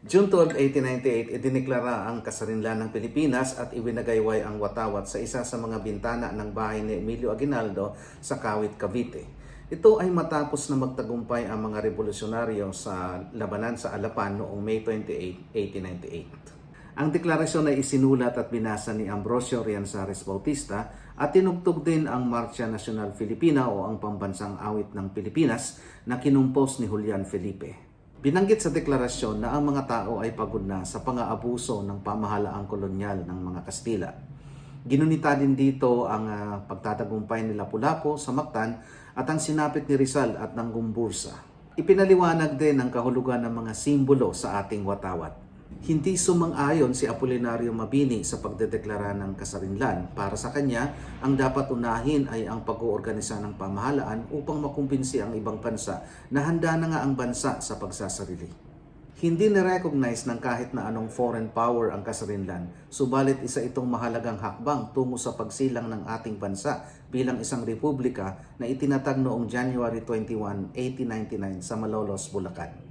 June 12, 1898, idineklara ang kasarinlan ng Pilipinas at iwinagayway ang watawat sa isa sa mga bintana ng bahay ni Emilio Aguinaldo sa Kawit, Cavite. Ito ay matapos na magtagumpay ang mga revolusyonaryo sa labanan sa Alapan noong May 28, 1898. Ang deklarasyon ay isinulat at binasa ni Ambrosio Rianzares Bautista at tinugtog din ang Marcha Nacional Filipina o ang pambansang awit ng Pilipinas na kinumpos ni Julian Felipe. Binanggit sa deklarasyon na ang mga tao ay pagod na sa pang-aabuso ng pamahalaang kolonyal ng mga Kastila. Ginunita din dito ang ah, pagtatagumpay ni Lapu-Lapu sa Mactan at ang sinapit ni Rizal at ng Gumbursa. Ipinaliwanag din ang kahulugan ng mga simbolo sa ating watawat. Hindi sumang-ayon si Apolinario Mabini sa pagdedeklara ng kasarinlan. Para sa kanya, ang dapat unahin ay ang pag-oorganisa ng pamahalaan upang makumbinsi ang ibang bansa na handa na nga ang bansa sa pagsasarili. Hindi na-recognize ng kahit na anong foreign power ang kasarinlan, subalit isa itong mahalagang hakbang tungo sa pagsilang ng ating bansa bilang isang republika na itinatag noong January 21, 1899 sa Malolos, Bulacan.